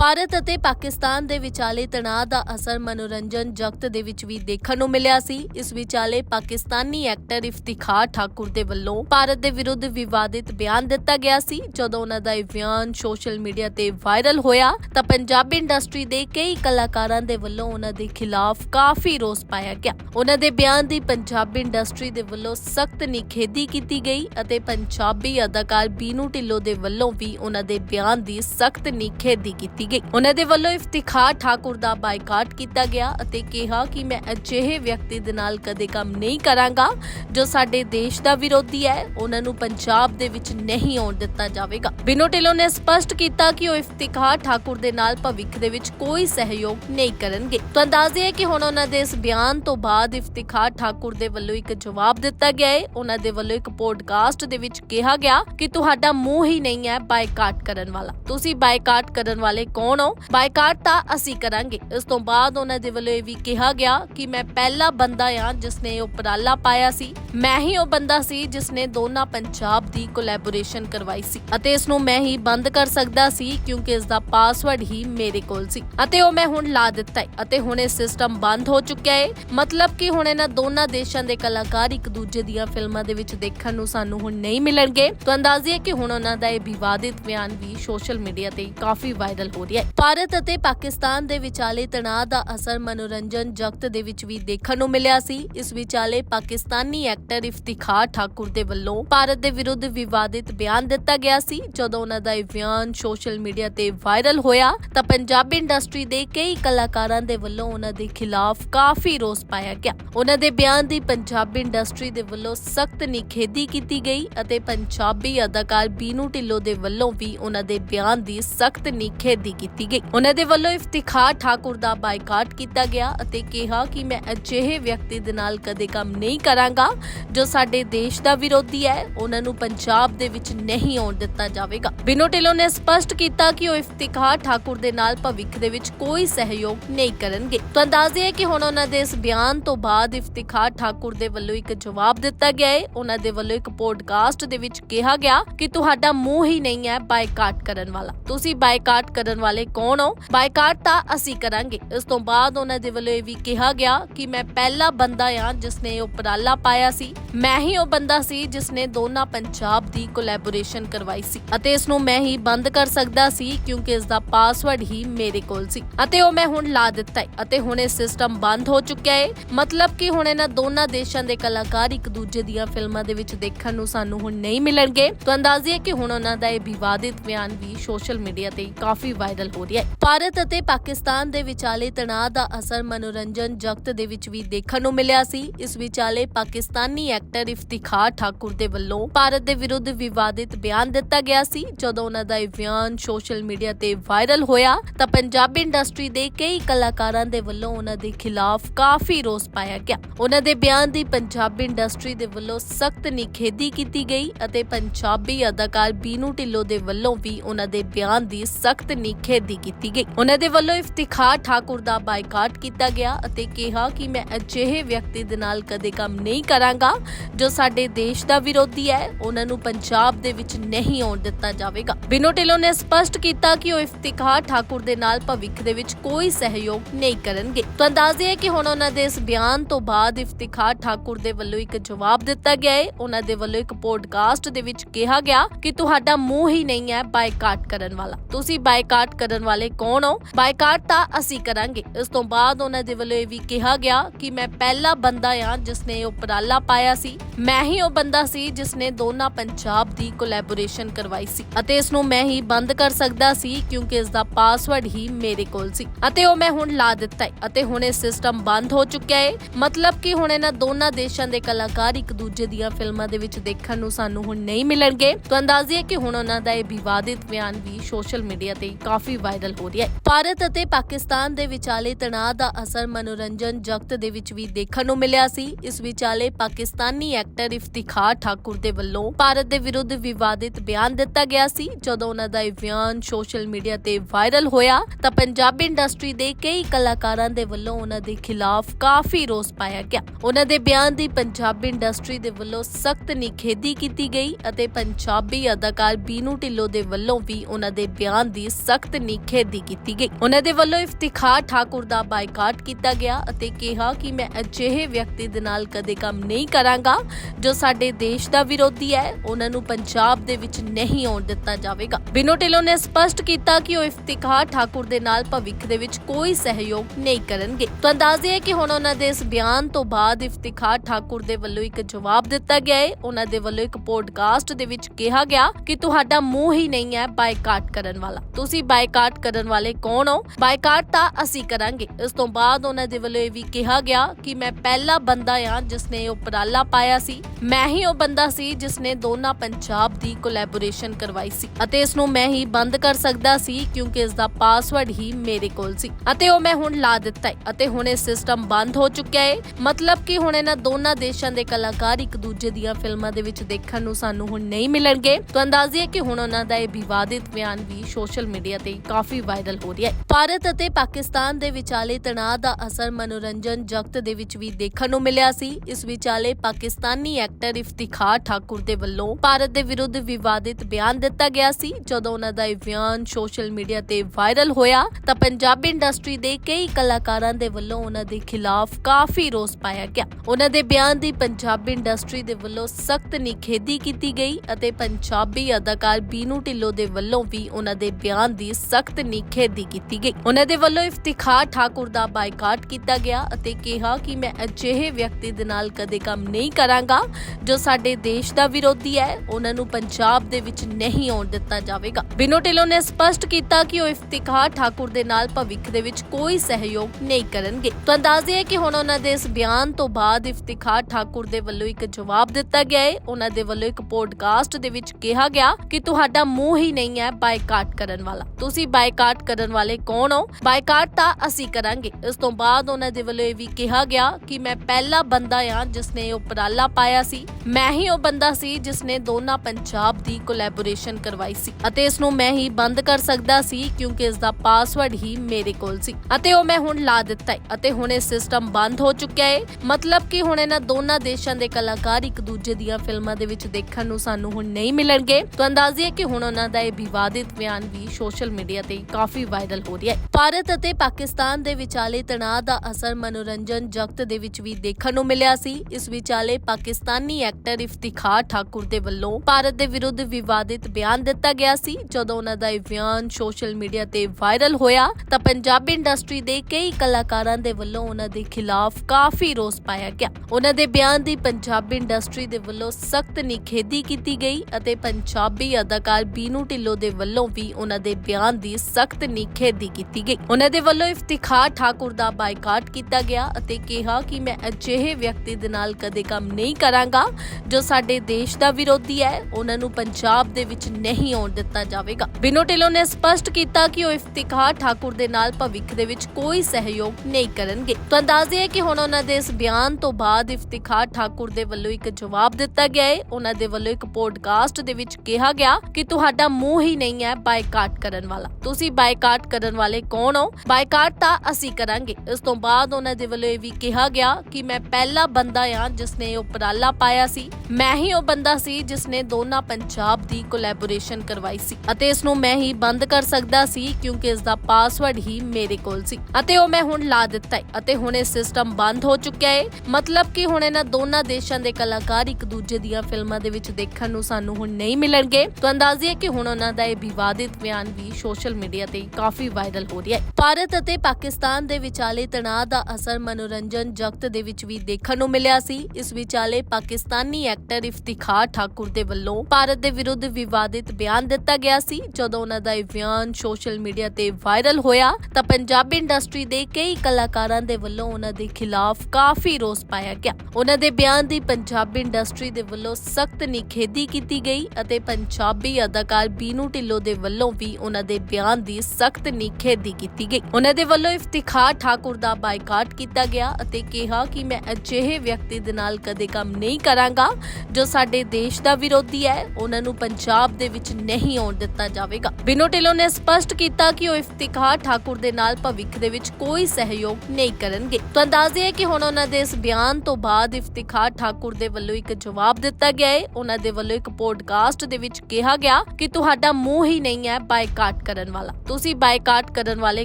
ਭਾਰਤ ਅਤੇ ਪਾਕਿਸਤਾਨ ਦੇ ਵਿਚਾਲੇ ਤਣਾਅ ਦਾ ਅਸਰ ਮਨੋਰੰਜਨ ਜਗਤ ਦੇ ਵਿੱਚ ਵੀ ਦੇਖਣ ਨੂੰ ਮਿਲਿਆ ਸੀ। ਇਸ ਵਿਚਾਲੇ ਪਾਕਿਸਤਾਨੀ ਐਕਟਰ ਇਫਤਿਖਾਰ ਠਾਕੁਰ ਦੇ ਵੱਲੋਂ ਭਾਰਤ ਦੇ ਵਿਰੁੱਧ ਵਿਵਾਦਿਤ ਬਿਆਨ ਦਿੱਤਾ ਗਿਆ ਸੀ। ਜਦੋਂ ਉਹਨਾਂ ਦਾ ਇਹ ਬਿਆਨ ਸੋਸ਼ਲ ਮੀਡੀਆ ਤੇ ਵਾਇਰਲ ਹੋਇਆ, ਤਾਂ ਪੰਜਾਬੀ ਇੰਡਸਟਰੀ ਦੇ ਕਈ ਕਲਾਕਾਰਾਂ ਦੇ ਵੱਲੋਂ ਉਹਨਾਂ ਦੇ ਖਿਲਾਫ ਕਾਫੀ ਰੋਸ ਪਾਇਆ ਗਿਆ। ਉਹਨਾਂ ਦੇ ਬਿਆਨ ਦੀ ਪੰਜਾਬੀ ਇੰਡਸਟਰੀ ਦੇ ਵੱਲੋਂ ਸਖਤ ਨਿਖੇਧੀ ਕੀਤੀ ਗਈ ਅਤੇ ਪੰਜਾਬੀ ਅਦਾਕਾਰ ਬੀਨੂ ਢਿੱਲੋਂ ਦੇ ਵੱਲੋਂ ਵੀ ਉਹਨਾਂ ਦੇ ਬਿਆਨ ਦੀ ਸਖਤ ਨਿਖੇਧੀ ਕੀਤੀ ਗਈ ਉਹਨਾਂ ਦੇ ਵੱਲੋਂ ਇਫਤਿਖਾਰ ਠਾਕੁਰ ਦਾ ਬਾਈਕਾਟ ਕੀਤਾ ਗਿਆ ਅਤੇ ਕਿਹਾ ਕਿ ਮੈਂ ਅਜਿਹੇ ਵਿਅਕਤੀ ਦੇ ਨਾਲ ਕਦੇ ਕੰਮ ਨਹੀਂ ਕਰਾਂਗਾ ਜੋ ਸਾਡੇ ਦੇਸ਼ ਦਾ ਵਿਰੋਧੀ ਹੈ। ਉਹਨਾਂ ਨੂੰ ਪੰਜਾਬ ਦੇ ਵਿੱਚ ਨਹੀਂ ਆਉਣ ਦਿੱਤਾ ਜਾਵੇਗਾ। ਬੀਨੂ ਢਿੱਲੋਂ ਨੇ ਸਪਸ਼ਟ ਕੀਤਾ ਕਿ ਉਹ ਇਫਤਿਖਾਰ ਠਾਕੁਰ ਦੇ ਨਾਲ ਭਵਿੱਖ ਦੇ ਵਿੱਚ ਕੋਈ ਸਹਿਯੋਗ ਨਹੀਂ ਕਰਨਗੇ। ਤਾਂ ਅੰਦਾਜ਼ੇ ਹੈ ਕਿ ਹੁਣ ਉਹਨਾਂ ਦੇ ਇਸ ਬਿਆਨ ਤੋਂ ਬਾਅਦ ਇਫਤਿਖਾਰ ਠਾਕੁਰ ਦੇ ਵੱਲੋਂ ਇੱਕ ਜਵਾਬ ਦਿੱਤਾ ਗਿਆ ਹੈ। ਉਹਨਾਂ ਦੇ ਵੱਲੋਂ ਇੱਕ ਪੋਡਕਾਸਟ ਦੇ ਵਿੱਚ ਕਿਹਾ ਗਿਆ ਕਿ ਤੁਹਾਡਾ ਮੂੰਹ ਹੀ ਨਹੀਂ ਹੈ ਬਾਈਕਾਟ ਕਰਨ ਵਾਲਾ। ਤੁਸੀਂ ਬਾਈਕਾਟ ਕਰਨ ਵਾਲੇ ਕੌਣ ਹੋ? ਬਾਈਕਾਟ ਤਾਂ ਅਸੀਂ ਕਰਾਂਗੇ। ਇਸ ਤੋਂ ਬਾਅਦ ਉਹਨਾਂ ਦੇ ਵੱਲੋਂ ਇਹ ਵੀ ਕਿਹਾ ਗਿਆ ਕਿ ਮੈਂ ਪਹਿਲਾ ਬੰਦਾ ਆ ਜਿਸ ਨੇ ਉਪਰਾਲਾ ਪਾਇਆ ਸੀ। ਮੈਂ ਹੀ ਉਹ ਬੰਦਾ ਸੀ ਜਿਸ ਨੇ ਦੋਨਾਂ ਪੰਜਾਬ ਦੀ ਕੋਲੈਬੋਰੇਸ਼ਨ ਕਰਵਾਈ ਸੀ। ਅਤੇ ਇਸ ਨੂੰ ਮੈਂ ਹੀ ਬੰਦ ਕਰ ਸਕਦਾ ਸੀ ਕਿਉਂਕਿ ਇਸ ਦਾ ਪਾਸਵਰਡ ਹੀ ਮੇਰੇ ਕੋਲ ਸੀ। ਅਤੇ ਉਹ ਮੈਂ ਹੁਣ ਲਾ ਦਿੱਤਾ ਹੈ। ਅਤੇ ਹੁਣ ਇਹ ਸਿਸਟਮ ਬੰਦ ਹੋ ਚੁੱਕਿਆ ਹੈ। ਮਤਲਬ ਕਿ ਹੁਣ ਇਹਨਾਂ ਦੋਨਾਂ ਦੇਸ਼ਾਂ ਦੇ ਕਲਾਕਾਰ ਇੱਕ ਦੂਜੇ ਦੀਆਂ ਫਿਲਮਾਂ ਦੇ ਵਿੱਚ ਦੇਖਣ ਨੂੰ ਸਾਨੂੰ ਹੁਣ ਨਹੀਂ ਮਿਲਣਗੇ। ਤਾਂ ਅੰਦਾਜ਼ੇ ਹੈ ਕਿ ਹੁਣ ਉਹਨਾਂ ਦਾ ਇਹ ਵਿਵਾਦਿਤ ਬਿਆਨ ਵੀ ਸੋਸ਼ਲ ਮੀਡੀਆ ਤੇ ਕਾਫੀ ਵਾਇਰਲ ਹੋ ਰਿਹਾ ਹੈ। ਭਾਰਤ ਅਤੇ ਪਾਕਿਸਤਾਨ ਦੇ ਵਿਚਾਲੇ ਤਣਾਅ ਦਾ ਅਸਰ ਮਨੋਰੰਜਨ ਜਗਤ ਦੇ ਵਿੱਚ ਵੀ ਦੇਖਣ ਨੂੰ ਮਿਲਿਆ ਸੀ। ਇਸ ਵਿਚਾਲੇ ਪਾਕਿਸਤਾਨੀ ਐਕਟਰ ਇਫਤਿਖਾਰ ਠਾਕੁਰ ਦੇ ਵੱਲੋਂ ਭਾਰਤ ਦੇ ਵਿਰੁੱਧ ਵਿਵਾਦਿਤ ਬਿਆਨ ਦਿੱਤਾ ਗਿਆ ਸੀ। ਜਦੋਂ ਉਹਨਾਂ ਦਾ ਇਹ ਬਿਆਨ ਸੋਸ਼ਲ ਮੀਡੀਆ ਤੇ ਵਾਇਰਲ ਹੋਇਆ, ਤਾਂ ਪੰਜਾਬੀ ਇੰਡਸਟਰੀ ਦੇ ਕਈ ਕਲਾਕਾਰਾਂ ਦੇ ਵੱਲੋਂ ਉਹਨਾਂ ਦੇ ਖਿਲਾਫ ਕਾਫੀ ਰੋਸ ਪਾਇਆ ਗਿਆ। ਉਹਨਾਂ ਦੇ ਬਿਆਨ ਦੀ ਪੰਜਾਬੀ ਇੰਡਸਟਰੀ ਦੇ ਵੱਲੋਂ ਸਖਤ ਨਿਖੇਧੀ ਕੀਤੀ ਗਈ ਅਤੇ ਪੰਜਾਬੀ ਅਦਾਕਾਰ ਬੀਨੂ ਢਿੱਲੋਂ ਦੇ ਵੱਲੋਂ ਵੀ ਉਹਨਾਂ ਦੇ ਬਿਆਨ ਦੀ ਸਖਤ ਨਿਖੇਧੀ ਕੀਤੀ ਗਈ। ਉਹਨਾਂ ਦੇ ਵੱਲੋਂ ਇਫਤਿਖਾਰ ਠਾਕੁਰ ਦਾ ਬਾਈਕਾਟ ਕੀਤਾ ਗਿਆ ਅਤੇ ਕਿਹਾ ਕਿ ਮੈਂ ਅਜਿਹੇ ਵਿਅਕਤੀ ਦੇ ਨਾਲ ਕਦੇ ਕੰਮ ਨਹੀਂ ਕਰਾਂਗਾ ਜੋ ਸਾਡੇ ਦੇਸ਼ ਦਾ ਵਿਰੋਧੀ ਹੈ। ਉਹਨਾਂ ਨੂੰ ਪੰਜਾਬ ਦੇ ਵਿੱਚ ਨਹੀਂ ਆਉਣ ਦਿੱਤਾ ਜਾਵੇਗਾ। ਬੀਨੂ ਢਿੱਲੋਂ ਨੇ ਸਪਸ਼ਟ ਕੀਤਾ ਕਿ ਉਹ ਇਫਤਿਖਾਰ ਠਾਕੁਰ ਦੇ ਨਾਲ ਭਵਿੱਖ ਦੇ ਵਿੱਚ ਕੋਈ ਸਹਿਯੋਗ ਨਹੀਂ ਕਰਨਗੇ। ਤਾਂ ਅੰਦਾਜ਼ੇ ਹੈ ਕਿ ਹੁਣ ਉਹਨਾਂ ਦੇ ਇਸ ਬਿਆਨ ਤੋਂ ਬਾਅਦ ਇਫਤਿਖਾਰ ਠਾਕੁਰ ਦੇ ਵੱਲੋਂ ਇੱਕ ਜਵਾਬ ਦਿੱਤਾ ਗਿਆ ਹੈ। ਉਹਨਾਂ ਦੇ ਵੱਲੋਂ ਇੱਕ ਪੋਡਕਾਸਟ ਦੇ ਵਿੱਚ ਕਿਹਾ ਗਿਆ ਕਿ ਤੁਹਾਡਾ ਮੂੰਹ ਹੀ ਨਹੀਂ ਹੈ ਬਾਈਕਾਟ ਕਰਨ ਵਾਲਾ। ਤੁਸੀਂ ਬਾਈਕਾਟ ਕਰਨ ਵਾਲਾ ਕੌਣ ਹੋ? ਬਾਈਕਾਟ ਤਾਂ ਅਸੀਂ ਕਰਾਂਗੇ। ਇਸ ਤੋਂ ਬਾਅਦ ਉਹਨਾਂ ਦੇ ਵੱਲੋਂ ਇਹ ਵੀ ਕਿਹਾ ਗਿਆ ਕਿ ਮੈਂ ਪਹਿਲਾ ਬੰਦਾ ਆ ਜਿਸ ਨੇ ਉਪਰਾਲਾ ਪਾਇਆ ਸੀ। ਮੈਂ ਹੀ ਉਹ ਬੰਦਾ ਸੀ ਜਿਸ ਨੇ ਦੋਨਾਂ ਪੰਜਾਬ ਦੀ ਕੋਲੈਬੋਰੇਸ਼ਨ ਕਰਵਾਈ ਸੀ। ਅਤੇ ਇਸ ਨੂੰ ਮੈਂ ਹੀ ਬੰਦ ਕਰ ਸਕਦਾ ਸੀ ਕਿਉਂਕਿ ਇਸ ਦਾ ਪਾਸਵਰਡ ਹੀ ਮੇਰੇ ਕੋਲ ਸੀ। ਅਤੇ ਉਹ ਮੈਂ ਹੁਣ ਲਾ ਦਿੱਤਾ ਹੈ। ਅਤੇ ਹੁਣ ਇਹ ਸਿਸਟਮ ਬੰਦ ਹੋ ਚੁੱਕਿਆ ਹੈ। ਮਤਲਬ ਕਿ ਹੁਣ ਇਹਨਾਂ ਦੋਨਾਂ ਦੇਸ਼ਾਂ ਦੇ ਕਲਾਕਾਰ ਇੱਕ ਦੂਜੇ ਦੀਆਂ ਫਿਲਮਾਂ ਦੇ ਵਿੱਚ ਦੇਖਣ ਨੂੰ ਸਾਨੂੰ ਹੁਣ ਨਹੀਂ ਮਿਲਣਗੇ। ਤਾਂ ਅੰਦਾਜ਼ੇ ਹੈ ਕਿ ਹੁਣ ਉਹਨਾਂ ਦਾ ਇਹ ਵਿਵਾਦਿਤ ਬਿਆਨ ਵੀ ਸੋਸ਼ਲ ਮੀਡੀਆ ਤੇ ਕਾਫੀ ਵਾਇਰਲ ਹੋ ਰਿਹਾ ਹੈ। ਭਾਰਤ ਅਤੇ ਪਾਕਿਸਤਾਨ ਦੇ ਵਿਚਾਲੇ ਤਣਾਅ ਦਾ ਅਸਰ ਮਨੋਰੰਜਨ ਜਗਤ ਦੇ ਵਿੱਚ ਵੀ ਦੇਖਣ ਨੂੰ ਮਿਲਿਆ ਸੀ। ਇਸ ਵਿਚਾਲੇ ਪਾਕਿਸਤਾਨੀ ਐਕਟਰ ਇਫਤਿਖਾਰ ਠਾਕੁਰ ਦੇ ਵੱਲੋਂ ਭਾਰਤ ਦੇ ਵਿਰੁੱਧ ਵਿਵਾਦਿਤ ਬਿਆਨ ਦਿੱਤਾ ਗਿਆ ਸੀ। ਜਦੋਂ ਉਹਨਾਂ ਦਾ ਇਹ ਬਿਆਨ ਸੋਸ਼ਲ ਮੀਡੀਆ ਤੇ ਵਾਇਰਲ ਹੋਇਆ, ਤਾਂ ਪੰਜਾਬੀ ਇੰਡਸਟਰੀ ਦੇ ਕਈ ਕਲਾਕਾਰਾਂ ਦੇ ਵੱਲੋਂ ਉਹਨਾਂ ਦੇ ਖਿਲਾਫ ਕਾਫੀ ਰੋਸ ਪਾਇਆ ਗਿਆ। ਉਹਨਾਂ ਦੇ ਬਿਆਨ ਦੀ ਪੰਜਾਬੀ ਇੰਡਸਟਰੀ ਦੇ ਵੱਲੋਂ ਸਖਤ ਨਿਖੇਧੀ ਕੀਤੀ ਗਈ ਅਤੇ ਪੰਜਾਬੀ ਅਦਾਕਾਰ ਬੀਨੂ ਢਿੱਲੋਂ ਦੇ ਵੱਲੋਂ ਵੀ ਉਹਨਾਂ ਦੇ ਬਿਆਨ ਦੀ ਸਖਤ ਨਿਖੇਧੀ ਕੀਤੀ ਗਈ। ਉਹਨਾਂ ਦੇ ਵੱਲੋਂ ਇਫਤਿਖਾਰ ਠਾਕੁਰ ਦਾ ਬਾਈਕਾਟ ਕੀਤਾ ਗਿਆ ਅਤੇ ਕਿਹਾ ਕਿ ਮੈਂ ਅਜਿਹੇ ਵਿਅਕਤੀ ਦੇ ਨਾਲ ਕਦੇ ਕੰਮ ਨਹੀਂ ਕਰਾਂਗਾ ਜੋ ਸਾਡੇ ਦੇਸ਼ ਦਾ ਵਿਰੋਧੀ ਹੈ। ਉਹਨਾਂ ਨੂੰ ਪੰਜਾਬ ਦੇ ਵਿੱਚ ਨਹੀਂ ਆਉਣ ਦਿੱਤਾ ਜਾਵੇਗਾ। ਬਿਨੋ ਢਿੱਲੋਂ ਨੇ ਸਪਸ਼ਟ ਕੀਤਾ ਕਿ ਉਹ ਇਫਤਿਖਾਰ ਠਾਕੁਰ ਦੇ ਨਾਲ ਭਵਿੱਖ ਦੇ ਵਿੱਚ ਕੋਈ ਸਹਿਯੋਗ ਨਹੀਂ ਕਰਨਗੇ। ਤਾਂ ਅੰਦਾਜ਼ੇ ਹੈ ਕਿ ਹੁਣ ਉਹਨਾਂ ਦੇ ਇਸ ਬਿਆਨ ਤੋਂ ਬਾਅਦ ਇਫਤਿਖਾਰ ਠਾਕੁਰ ਦੇ ਵੱਲੋਂ ਇੱਕ ਜਵਾਬ ਦਿੱਤਾ ਗਿਆ ਹੈ। ਉਹਨਾਂ ਦੇ ਵੱਲੋਂ ਇੱਕ ਪੋਡਕਾਸਟ ਦੇ ਵਿੱਚ ਕਿਹਾ ਗਿਆ ਕਿ ਤੁਹਾਡਾ ਮੂੰਹ ਹੀ ਨਹੀਂ ਹੈ ਬਾਈਕਾਟ ਕਰਨ ਵਾਲਾ। ਤੁਸੀਂ ਬਾਈਕਾਟ ਕਰਨ ਵਾਲੇ ਕੌਣ ਹੋ? ਬਾਈਕਾਟ ਤਾਂ ਅਸੀਂ ਕਰਾਂਗੇ। ਇਸ ਤੋਂ ਬਾਅਦ ਉਹਨਾਂ ਦੇ ਵੱਲੋਂ ਇਹ ਵੀ ਕਿਹਾ ਗਿਆ ਕਿ ਮੈਂ ਪਹਿਲਾ ਬੰਦਾ ਆ ਜਿਸ ਨੇ ਉਪਰਾਲਾ ਪਾਇਆ ਸੀ। ਮੈਂ ਹੀ ਉਹ ਬੰਦਾ ਸੀ ਜਿਸ ਨੇ ਦੋਨਾਂ ਪੰਜਾਬ ਦੀ ਕੋਲੈਬੋਰੇਸ਼ਨ ਕਰਵਾਈ ਸੀ ਅਤੇ ਇਸ ਨੂੰ ਮੈਂ ਹੀ ਬੰਦ ਕਰ ਸਕਦਾ ਸੀ ਕਿਉਂਕਿ ਇਸ ਦਾ ਪਾਸਵਰਡ ਹੀ ਮੇਰੇ ਕੋਲ ਸੀ। ਅਤੇ ਉਹ ਮੈਂ ਹੁਣ ਲਾ ਦਿੱਤਾ ਹੈ ਅਤੇ ਹੁਣ ਇਹ ਸਿਸਟਮ ਬੰਦ ਹੋ ਚੁੱਕਿਆ ਹੈ। ਮਤਲਬ ਕਿ ਹੁਣ ਇਹਨਾਂ ਦੋਨਾਂ ਦੇਸ਼ਾਂ ਦੇ ਕਲਾਕਾਰ ਇੱਕ ਦੂਜੇ ਦੀਆਂ ਫਿਲਮਾਂ ਦੇ ਵਿੱਚ ਦੇਖਣ ਨੂੰ ਸਾਨੂੰ ਹੁਣ ਨਹੀਂ ਮਿਲਣਗੇ। ਤਾਂ ਅੰਦਾਜ਼ੇ ਕਿ ਹੁਣ ਉਹਨਾਂ ਦਾ ਇਹ ਵਿਵਾਦਿਤ ਬਿਆਨ ਵੀ ਸੋਸ਼ਲ ਮੀਡੀਆ ਤੇ ਕਾਫੀ ਵਾਇਰਲ ਹੋ ਰਿਹਾ ਹੈ। ਭਾਰਤ ਅਤੇ ਪਾਕਿਸਤਾਨ ਦੇ ਵਿਚਾਲੇ ਤਣਾਅ ਦਾ ਅਸਰ ਮਨੋਰੰਜਨ ਜਗਤ ਦੇ ਵਿੱਚ ਵੀ ਦੇਖਣ ਨੂੰ ਮਿਲਿਆ ਸੀ। ਇਸ ਵਿਚਾਲੇ ਪਾਕਿਸਤਾਨੀ ਐਕਟਰ ਇਫਤਿਖਾਰ ਠਾਕੁਰ ਦੇ ਵੱਲੋਂ ਭਾਰਤ ਦੇ ਵਿਰੁੱਧ ਵਿਵਾਦਿਤ ਬਿਆਨ ਦਿੱਤਾ ਗਿਆ ਸੀ। ਜਦੋਂ ਉਹਨਾਂ ਦਾ ਇਹ ਬਿਆਨ ਸੋਸ਼ਲ ਮੀਡੀਆ ਤੇ ਵਾਇਰਲ ਹੋਇਆ, ਤਾਂ ਪੰਜਾਬੀ ਇੰਡਸਟਰੀ ਦੇ ਕਈ ਕਲਾਕਾਰਾਂ ਦੇ ਵੱਲੋਂ ਉਹਨਾਂ ਦੇ ਖਿਲਾਫ ਕਾਫੀ ਰੋਸ ਪਾਇਆ ਗਿਆ। ਉਹਨਾਂ ਦੇ ਬਿਆਨ ਦੀ ਪੰਜਾਬੀ ਇੰਡਸਟਰੀ ਦੇ ਵੱਲੋਂ ਸਖਤ ਨਿਖੇਧੀ ਕੀਤੀ ਗਈ ਅਤੇ ਪੰਜਾਬੀ ਅਦਾਕਾਰ ਬੀਨੂ ਢਿੱਲੋਂ ਦੇ ਵੱਲੋਂ ਵੀ ਉਹਨਾਂ ਦੇ ਬਿਆਨ ਦੀ ਸਖਤ ਸਖਤ ਨਿਖੇਧੀ ਕੀਤੀ ਗਈ। ਉਹਨਾਂ ਦੇ ਵੱਲੋਂ ਇਫਤਿਖਾਰ ਠਾਕੁਰ ਦਾ ਬਾਈਕਾਟ ਕੀਤਾ ਗਿਆ ਅਤੇ ਕਿਹਾ ਕਿ ਮੈਂ ਅਜਿਹੇ ਵਿਅਕਤੀ ਦੇ ਨਾਲ ਕਦੇ ਕੰਮ ਨਹੀਂ ਕਰਾਂਗਾ ਜੋ ਸਾਡੇ ਦੇਸ਼ ਦਾ ਵਿਰੋਧੀ ਹੈ। ਉਹਨਾਂ ਨੂੰ ਪੰਜਾਬ ਦੇ ਵਿੱਚ ਨਹੀਂ ਆਉਣ ਦਿੱਤਾ ਜਾਵੇਗਾ। ਬਿਨੋ ਢਿੱਲੋਂ ਨੇ ਸਪਸ਼ਟ ਕੀਤਾ ਕਿ ਉਹ ਇਫਤਿਖਾਰ ਠਾਕੁਰ ਦੇ ਨਾਲ ਭਵਿੱਖ ਦੇ ਵਿੱਚ ਕੋਈ ਸਹਿਯੋਗ ਨਹੀਂ ਕਰਨਗੇ। ਤਾਂ ਅੰਦਾਜ਼ੇ ਹੈ ਕਿ ਹੁਣ ਉਹਨਾਂ ਦੇ ਇਸ ਬਿਆਨ ਤੋਂ ਬਾਅਦ ਇਫਤਿਖਾਰ ਠਾਕੁਰ ਦੇ ਵੱਲੋਂ ਇੱਕ ਜਵਾਬ ਦਿੱਤਾ ਗਿਆ ਹੈ। ਉਹਨਾਂ ਦੇ ਵੱਲੋਂ ਇੱਕ ਪੋਡਕਾਸਟ ਦੇ ਵਿੱਚ ਕਿਹਾ ਗਿਆ ਕਿ ਤੁਹਾਡਾ ਮੂੰਹ ਹੀ ਨਹੀਂ ਹੈ ਬਾਈਕਾਟ ਕਰਨ ਵਾਲਾ। ਤੁਸੀਂ ਬਾਈਕਾਟ ਕਰਨ ਵਾਲੇ ਕੌਣ ਹੋ? ਬਾਈਕਾਟ ਤਾਂ ਅਸੀਂ ਕਰਾਂਗੇ। ਇਸ ਤੋਂ ਬਾਅਦ ਉਹਨਾਂ ਦੇ ਵੱਲੋਂ ਇਹ ਵੀ ਕਿਹਾ ਗਿਆ ਕਿ ਮੈਂ ਪਹਿਲਾ ਬੰਦਾ ਆ ਜਿਸ ਨੇ ਉਪਰਾਲਾ ਪਾਇਆ ਸੀ। ਮੈਂ ਹੀ ਉਹ ਬੰਦਾ ਸੀ ਜਿਸ ਨੇ ਦੋਨਾਂ ਪੰਜਾਬ ਦੀ ਕੋਲੈਬੋਰੇਸ਼ਨ ਕਰਵਾਈ ਸੀ। ਅਤੇ ਇਸ ਨੂੰ ਮੈਂ ਹੀ ਬੰਦ ਕਰ ਸਕਦਾ ਸੀ ਕਿਉਂਕਿ ਇਸ ਦਾ ਪਾਸਵਰਡ ਹੀ ਮੇਰੇ ਕੋਲ ਸੀ। ਅਤੇ ਉਹ ਮੈਂ ਹੁਣ ਲਾ ਦਿੱਤਾ ਹੈ। ਅਤੇ ਹੁਣ ਇਹ ਸਿਸਟਮ ਬੰਦ ਹੋ ਚੁੱਕਿਆ ਹੈ। ਮਤਲਬ ਕਿ ਹੁਣ ਇਹਨਾਂ ਦੋਨਾਂ ਦੇਸ਼ਾਂ ਦੇ ਕਲਾਕਾਰ ਇੱਕ ਦੂਜੇ ਦੀਆਂ ਫਿਲਮਾਂ ਦੇ ਵਿੱਚ ਦੇਖਣ ਨੂੰ ਸਾਨੂੰ ਹੁਣ ਨਹੀਂ ਮਿਲਣਗੇ। ਤਾਂ ਅੰਦਾਜ਼ੇ ਹੈ ਕਿ ਹੁਣ ਉਹਨਾਂ ਦਾ ਇਹ ਵਿਵਾਦਿਤ ਬਿਆਨ ਵੀ ਸੋਸ਼ਲ ਮੀਡੀਆ ਤੇ ਕਾਫੀ ਵਾਇਰਲ ਹੋ ਰਿਹਾ ਹੈ। ਭਾਰਤ ਅਤੇ ਪਾਕਿਸਤਾਨ ਦੇ ਵਿਚਾਲੇ ਤਣਾਅ ਦਾ ਅਸਰ ਮਨੋਰੰਜਨ ਜਗਤ ਦੇ ਵਿੱਚ ਵੀ ਦੇਖਣ ਨੂੰ ਮਿਲਿਆ ਸੀ। ਇਸ ਵਿਚਾਲੇ ਪਾਕਿਸਤਾਨੀ ਐਕਟਰ ਇਫਤਿਖਾਰ ਠਾਕੁਰ ਦੇ ਵੱਲੋਂ ਭਾਰਤ ਦੇ ਵਿਰੁੱਧ ਵਿਵਾਦਿਤ ਬਿਆਨ ਦਿੱਤਾ ਗਿਆ ਸੀ। ਜਦੋਂ ਉਹਨਾਂ ਦਾ ਇਹ ਬਿਆਨ ਸੋਸ਼ਲ ਮੀਡੀਆ ਤੇ ਵਾਇਰਲ ਹੋਇਆ, ਤਾਂ ਪੰਜਾਬੀ ਇੰਡਸਟਰੀ ਦੇ ਕਈ ਕਲਾਕਾਰਾਂ ਦੇ ਵੱਲੋਂ ਉਹਨਾਂ ਦੇ ਖਿਲਾਫ ਕਾਫੀ ਰੋਸ ਪਾਇਆ ਗਿਆ। ਉਹਨਾਂ ਦੇ ਬਿਆਨ ਦੀ ਪੰਜਾਬੀ ਇੰਡਸਟਰੀ ਦੇ ਵੱਲੋਂ ਸਖਤ ਨਿਖੇਧੀ ਕੀਤੀ ਗਈ ਅਤੇ ਪੰਜਾਬੀ ਅਦਾਕਾਰ ਬੀਨੂ ਢਿੱਲੋਂ ਦੇ ਵੱਲੋਂ ਵੀ ਉਹਨਾਂ ਦੇ ਬਿਆਨ ਦੀ ਸਖਤ ਨਿਖੇਧੀ ਕੀਤੀ ਗਈ। ਉਹਨਾਂ ਦੇ ਵੱਲੋਂ ਇਫਤਿਖਾਰ ਠਾਕੁਰ ਦਾ ਬਾਈਕਾਟ ਕੀਤਾ ਗਿਆ ਅਤੇ ਕਿਹਾ ਕਿ ਮੈਂ ਅਜਿਹੇ ਵਿਅਕਤੀ ਦੇ ਨਾਲ ਕਦੇ ਕੰਮ ਨਹੀਂ ਕਰਾਂਗਾ ਜੋ ਸਾਡੇ ਦੇਸ਼ ਦਾ ਵਿਰੋਧੀ ਹੈ। ਉਹਨਾਂ ਨੂੰ ਪੰਜਾਬ ਦੇ ਵਿੱਚ ਨਹੀਂ ਆਉਣ ਦਿੱਤਾ ਜਾਵੇਗਾ। ਬਿਨੋ ਢਿੱਲੋਂ ਨੇ ਸਪਸ਼ਟ ਕੀਤਾ ਕਿ ਉਹ ਇਫਤਿਖਾਰ ਠਾਕੁਰ ਦੇ ਨਾਲ ਭਵਿੱਖ ਦੇ ਵਿੱਚ ਕੋਈ ਸਹਿਯੋਗ ਨਹੀਂ ਕਰਨਗੇ। ਤਾਂ ਅੰਦਾਜ਼ੇ ਹੈ ਕਿ ਹੁਣ ਉਹਨਾਂ ਦੇ ਇਸ ਬਿਆਨ ਤੋਂ ਬਾਅਦ ਇਫਤਿਖਾਰ ਠਾਕੁਰ ਦੇ ਵੱਲੋਂ ਇੱਕ ਜਵਾਬ ਦਿੱਤਾ ਗਿਆ ਹੈ। ਉਹਨਾਂ ਦੇ ਵੱਲੋਂ ਇੱਕ ਪੋਡਕਾਸਟ ਦੇ ਵਿੱਚ ਕਿਹਾ ਗਿਆ ਕਿ ਤੁਹਾਡਾ ਮੂੰਹ ਹੀ ਨਹੀਂ ਹੈ ਬਾਈਕਾਟ ਕਰਨ ਵਾਲਾ। ਤੁਸੀਂ ਬਾਈਕਾਟ ਕਰਨ ਵਾਲੇ ਕੌਣ ਹੋ? ਬਾਈਕਾਟ ਤਾਂ ਅਸੀਂ ਕਰਾਂਗੇ। ਇਸ ਤੋਂ ਬਾਅਦ ਉਹਨਾਂ ਦੇ ਵੱਲੋਂ ਇਹ ਵੀ ਕਿਹਾ ਗਿਆ ਕਿ ਮੈਂ ਪਹਿਲਾ ਬੰਦਾ ਆ ਜਿਸ ਨੇ ਉਪਰਾਲਾ ਪਾਇਆ ਸੀ। ਮੈਂ ਹੀ ਉਹ ਬੰਦਾ ਸੀ ਜਿਸ ਨੇ ਦੋਨਾਂ ਪੰਜਾਬ ਦੀ ਕੋਲੈਬੋਰੇਸ਼ਨ ਕਰਵਾਈ ਸੀ ਅਤੇ ਇਸ ਨੂੰ ਮੈਂ ਹੀ ਬੰਦ ਕਰ ਸਕਦਾ ਸੀ ਕਿਉਂਕਿ ਇਸ ਦਾ ਪਾਸਵਰਡ ਹੀ ਮੇਰੇ ਕੋਲ ਸੀ। ਅਤੇ ਉਹ ਮੈਂ ਹੁਣ ਲਾ ਦਿੱਤਾ ਹੈ ਅਤੇ ਹੁਣ ਇਹ ਸਿਸਟਮ ਬੰਦ ਹੋ ਚੁੱਕਿਆ ਹੈ। ਮਤਲਬ ਕਿ ਹੁਣ ਇਹਨਾਂ ਦੋਨਾਂ ਦੇਸ਼ਾਂ ਦੇ ਕਲਾਕਾਰ ਇੱਕ ਦੂਜੇ ਦੀਆਂ ਫਿਲਮਾਂ ਦੇ ਵਿੱਚ ਦੇਖਣ ਨੂੰ ਸਾਨੂੰ ਹੁਣ ਨਹੀਂ ਮਿਲਣਗੇ। ਤਾਂ ਅੰਦਾਜ਼ੇ ਹੈ ਕਿ ਹੁਣ ਉਹਨਾਂ ਦਾ ਇਹ ਵਿਵਾਦਿਤ ਬਿਆਨ ਵੀ ਸੋਸ਼ਲ ਮੀਡੀਆ ਤੇ ਕਾਫੀ ਵਾਇਰਲ ਹੋ ਰਿਹਾ ਹੈ। ਭਾਰਤ ਅਤੇ ਪਾਕਿਸਤਾਨ ਦੇ ਵਿਚਾਲੇ ਤਣਾਅ ਦਾ ਅਸਰ ਮਨੋਰੰਜਨ ਜਗਤ ਦੇ ਵਿੱਚ ਵੀ ਦੇਖਣ ਨੂੰ ਮਿਲਿਆ ਸੀ। ਇਸ ਵਿਚਾਲੇ ਪਾਕਿਸਤਾਨੀ ਐਕਟਰ ਇਫਤਿਖਾਰ ਠਾਕੁਰ ਦੇ ਵੱਲੋਂ ਭਾਰਤ ਦੇ ਵਿਰੁੱਧ ਵਿਵਾਦਿਤ ਬਿਆਨ ਦਿੱਤਾ ਗਿਆ ਸੀ। ਜਦੋਂ ਉਹਨਾਂ ਦਾ ਇਹ ਬਿਆਨ ਸੋਸ਼ਲ ਮੀਡੀਆ ਤੇ ਵਾਇਰਲ ਹੋਇਆ, ਤਾਂ ਪੰਜਾਬੀ ਇੰਡਸਟਰੀ ਦੇ ਕਈ ਕਲਾਕਾਰਾਂ ਦੇ ਵੱਲੋਂ ਉਹਨਾਂ ਦੇ ਖਿਲਾਫ ਕਾਫੀ ਰੋਸ ਪਾਇਆ ਗਿਆ। ਉਹਨਾਂ ਦੇ ਬਿਆਨ ਦੀ ਪੰਜਾਬੀ ਇੰਡਸਟਰੀ ਦੇ ਵੱਲੋਂ ਸਖਤ ਨਿਖੇਧੀ ਕੀਤੀ ਗਈ ਅਤੇ ਪੰਜਾਬੀ ਅਦਾਕਾਰ ਬੀਨੂ ਢਿੱਲੋਂ ਦੇ ਵੱਲੋਂ ਵੀ ਉਹਨਾਂ ਦੇ ਬਿਆਨ ਦੀ ਸਖਤ ਨਿਖੇਧੀ ਕੀਤੀ ਗਈ। ਉਹਨਾਂ ਦੇ ਵੱਲੋਂ ਇਫਤਿਖਾਰ ਠਾਕੁਰ ਦਾ ਬਾਈਕਾਟ ਕੀਤਾ ਗਿਆ ਅਤੇ ਕਿਹਾ ਕਿ ਮੈਂ ਅਜਿਹੇ ਵਿਅਕਤੀ ਦੇ ਨਾਲ ਕਦੇ ਕੰਮ ਨਹੀਂ ਕਰਾਂਗਾ ਜੋ ਸਾਡੇ ਦੇਸ਼ ਦਾ ਵਿਰੋਧੀ ਹੈ। ਉਹਨਾਂ ਨੂੰ ਪੰਜਾਬ ਦੇ ਵਿੱਚ ਨਹੀਂ ਆਉਣ ਦਿੱਤਾ ਜਾਵੇਗਾ। ਬਿਨੋ ਢਿੱਲੋਂ ਨੇ ਸਪਸ਼ਟ ਕੀਤਾ ਕਿ ਉਹ ਇਫਤਿਖਾਰ ਠਾਕੁਰ ਦੇ ਨਾਲ ਭਵਿੱਖ ਦੇ ਵਿੱਚ ਕੋਈ ਸਹਿਯੋਗ ਨਹੀਂ ਕਰਨਗੇ। ਤਾਂ ਅੰਦਾਜ਼ੇ ਹੈ ਕਿ ਹੁਣ ਉਹਨਾਂ ਦੇ ਇਸ ਬਿਆਨ ਤੋਂ ਬਾਅਦ ਇਫਤਿਖਾਰ ਠਾਕੁਰ ਦੇ ਵੱਲੋਂ ਇੱਕ ਜਵਾਬ ਦਿੱਤਾ ਗਿਆ ਹੈ। ਉਹਨਾਂ ਦੇ ਵੱਲੋਂ ਇੱਕ ਪੋਡਕਾਸਟ ਦੇ ਵਿੱਚ ਕਿਹਾ ਗਿਆ ਕਿ ਤੁਹਾਡਾ ਮੂੰਹ ਹੀ ਨਹੀਂ ਹੈ ਬਾਈਕਾਟ ਕਰਨ ਵਾਲਾ। ਤੁਸੀਂ ਬਾਈਕਾਟ ਕਰਨ ਵਾਲੇ ਕੌਣ ਹੋ? ਬਾਈਕਾਟ ਤਾਂ ਅਸੀਂ ਕਰਾਂਗੇ। ਇਸ ਤੋਂ ਬਾਅਦ ਉਹਨਾਂ ਦੇ ਵੱਲੋਂ ਇਹ ਵੀ ਕਿਹਾ ਗਿਆ ਕਿ ਮੈਂ ਪਹਿਲਾ ਬੰਦਾ ਆ ਜਿਸ ਨੇ ਉਪਰਾਲਾ ਪਾਇਆ ਸੀ। ਮੈਂ ਹੀ ਉਹ ਬੰਦਾ ਸੀ ਜਿਸ ਨੇ ਦੋਨਾਂ ਪੰਜਾਬ ਦੀ ਕੋਲੈਬੋਰੇਸ਼ਨ ਕਰਵਾਈ ਸੀ ਅਤੇ ਇਸ ਨੂੰ ਮੈਂ ਹੀ ਬੰਦ ਕਰ ਸਕਦਾ ਸੀ ਕਿਉਂਕਿ ਇਸ ਦਾ ਪਾਸਵਰਡ ਹੀ ਮੇਰੇ ਕੋਲ ਸੀ। ਅਤੇ ਉਹ ਮੈਂ ਹੁਣ ਲਾ ਦਿੱਤਾ ਹੈ ਅਤੇ ਹੁਣ ਇਹ ਸਿਸਟਮ ਬੰਦ ਹੋ ਚੁੱਕਿਆ ਹੈ। ਮਤਲਬ ਕਿ ਹੁਣ ਇਹਨਾਂ ਦੋਨਾਂ ਦੇਸ਼ਾਂ ਦੇ ਕਲਾਕਾਰ ਇੱਕ ਦੂਜੇ ਦੀਆਂ ਫਿਲਮਾਂ ਦੇ ਵਿੱਚ ਦੇਖਣ ਨੂੰ ਸਾਨੂੰ ਹੁਣ ਨਹੀਂ ਮਿਲਣਗੇ। ਤਾਂ ਅੰਦਾਜ਼ੇ ਹੈ ਕਿ ਹੁਣ ਉਹਨਾਂ ਦਾ ਇਹ ਵਿਵਾਦਿਤ ਬਿਆਨ ਵੀ ਸੋਸ਼ਲ ਮੀਡੀਆ ਤੇ ਕਾਫੀ ਵਾਇਰਲ ਹੋ ਰਿਹਾ ਹੈ। ਭਾਰਤ ਅਤੇ ਪਾਕਿਸਤਾਨ ਦੇ ਵਿਚਾਲੇ ਤਣਾਅ ਦਾ ਅਸਰ ਮਨੋਰੰਜਨ ਜਗਤ ਦੇ ਵਿੱਚ ਵੀ ਦੇਖਣ ਨੂੰ ਮਿਲਿਆ ਸੀ। ਇਸ ਵਿਚਾਲੇ ਪਾਕਿਸਤਾਨੀ ਐਕਟਰ ਇਫਤਿਖਾਰ ਠਾਕੁਰ ਦੇ ਵੱਲੋਂ ਭਾਰਤ ਦੇ ਵਿਰੁੱਧ ਵਿਵਾਦਿਤ ਬਿਆਨ ਦਿੱਤਾ ਗਿਆ ਸੀ। ਜਦੋਂ ਉਹਨਾਂ ਦਾ ਇਹ ਬਿਆਨ ਸੋਸ਼ਲ ਮੀਡੀਆ ਤੇ ਵਾਇਰਲ ਹੋਇਆ, ਤਾਂ ਪੰਜਾਬੀ ਇੰਡਸਟਰੀ ਦੇ ਕਈ ਕਲਾਕਾਰਾਂ ਦੇ ਵੱਲੋਂ ਉਹਨਾਂ ਦੇ ਖਿਲਾਫ ਕਾਫੀ ਰੋਸ ਪਾਇਆ ਗਿਆ। ਉਹਨਾਂ ਦੇ ਬਿਆਨ ਦੀ ਪੰਜਾਬੀ ਇੰਡਸਟਰੀ ਦੇ ਵੱਲੋਂ ਸਖਤ ਨਿਖੇਧੀ ਕੀਤੀ ਗਈ ਅਤੇ ਪੰਜਾਬੀ ਅਦਾਕਾਰ ਬੀਨੂ ਢਿੱਲੋਂ ਦੇ ਵੱਲੋਂ ਵੀ ਉਹਨਾਂ ਦੇ ਬਿਆਨ ਦੀ ਸਖਤ ਨਿਖੇਧੀ ਕੀਤੀ ਗਈ। ਉਹਨਾਂ ਦੇ ਵੱਲੋਂ ਇਫਤਿਖਾਰ ਠਾਕੁਰ ਦਾ ਬਾਈਕਾਟ ਕੀਤਾ ਗਿਆ ਅਤੇ ਕਿਹਾ ਕਿ ਮੈਂ ਅਜਿਹੇ ਵਿਅਕਤੀ ਦੇ ਨਾਲ ਕਦੇ ਕੰਮ ਨਹੀਂ ਕਰਾਂਗਾ ਜੋ ਸਾਡੇ ਦੇਸ਼ ਦਾ ਵਿਰੋਧੀ ਹੈ। ਉਹਨਾਂ ਨੂੰ ਪੰਜਾਬ ਦੇ ਵਿੱਚ ਨਹੀਂ ਆਉਣ ਦਿੱਤਾ ਜਾਵੇਗਾ। ਬਿਨੋ ਢਿੱਲੋਂ ਨੇ ਸਪਸ਼ਟ ਕੀਤਾ ਕਿ ਉਹ ਇਫਤਿਖਾਰ ਠਾਕੁਰ ਦੇ ਨਾਲ ਭਵਿੱਖ ਦੇ ਵਿੱਚ ਕੋਈ ਸਹਿਯੋਗ ਨਹੀਂ ਕਰਨਗੇ। ਤਾਂ ਅੰਦਾਜ਼ੇ ਹੈ ਕਿ ਹੁਣ ਉਹਨਾਂ ਦੇ ਇਸ ਬਿਆਨ ਤੋਂ ਬਾਅਦ ਇਫਤਿਖਾਰ ਠਾਕੁਰ ਦੇ ਵੱਲੋਂ ਇੱਕ ਜਵਾਬ ਦਿੱਤਾ ਗਿਆ ਹੈ। ਉਹਨਾਂ ਦੇ ਵੱਲੋਂ ਇੱਕ ਪੋਡਕਾਸਟ ਦੇ ਵਿੱਚ ਕਿਹਾ ਗਿਆ ਕਿ ਤੁਹਾਡਾ ਮੂੰਹ ਹੀ ਨਹੀਂ ਹੈ ਬਾਈਕਾਟ ਬਾਈਕਾਟ ਕਰਨ ਵਾਲਾ। ਤੁਸੀਂ ਬਾਈਕਾਟ ਕਰਨ ਵਾਲੇ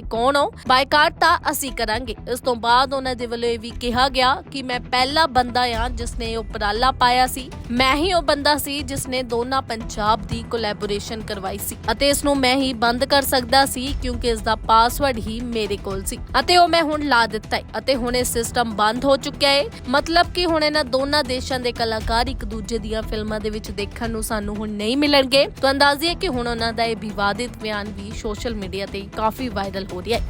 ਕੌਣ ਹੋ? ਬਾਈਕਾਟ ਤਾਂ ਅਸੀਂ ਕਰਾਂਗੇ। ਇਸ ਤੋਂ ਬਾਅਦ ਉਹਨਾਂ ਦੇ ਵੱਲੋਂ ਇਹ ਵੀ ਕਿਹਾ ਗਿਆ ਕਿ ਮੈਂ ਪਹਿਲਾ ਬੰਦਾ ਆ ਜਿਸ ਨੇ ਉਪਰਾਲਾ ਪਾਇਆ ਸੀ। ਮੈਂ ਹੀ ਉਹ ਬੰਦਾ ਸੀ ਜਿਸ ਨੇ ਦੋਨਾਂ ਪੰਜਾਬ ਦੀ ਕੋਲੈਬੋਰੇਸ਼ਨ ਕਰਵਾਈ ਸੀ। ਅਤੇ ਇਸ ਨੂੰ ਮੈਂ ਹੀ ਬੰਦ ਕਰ ਸਕਦਾ ਸੀ ਕਿਉਂਕਿ ਇਸ ਦਾ ਪਾਸਵਰਡ ਹੀ ਮੇਰੇ ਕੋਲ ਸੀ। ਅਤੇ ਉਹ ਮੈਂ ਹੁਣ ਲਾ ਦਿੱਤਾ ਹੈ। ਅਤੇ ਹੁਣ ਇਹ ਸਿਸਟਮ ਬੰਦ ਹੋ ਚੁੱਕਿਆ ਹੈ। ਮਤਲਬ ਕਿ ਹੁਣ ਇਹਨਾਂ ਦੋਨਾਂ ਦੇਸ਼ਾਂ ਦੇ ਕਲਾਕਾਰ ਇੱਕ ਦੂਜੇ ਦੀਆਂ ਫਿਲਮਾਂ ਦੇ ਵਿੱਚ ਦੇਖਣ ਨੂੰ ਸਾਨੂੰ ਹੁਣ ਨਹੀਂ ਮਿਲਣਗੇ। ਤਾਂ ਅੰਦਾਜ਼ੀ ਹੈ ਕਿ ਹੁਣ ਉਹਨਾਂ ਦਾ ਇਹ ਵਿਵਾਦਿਤ ਬਿਆਨ ਬਿਆਨ ਵੀ ਸੋਸ਼ਲ ਮੀਡੀਆ ਤੇ ਕਾਫੀ ਵਾਇਰਲ ਹੋ ਰਿਹਾ ਹੈ।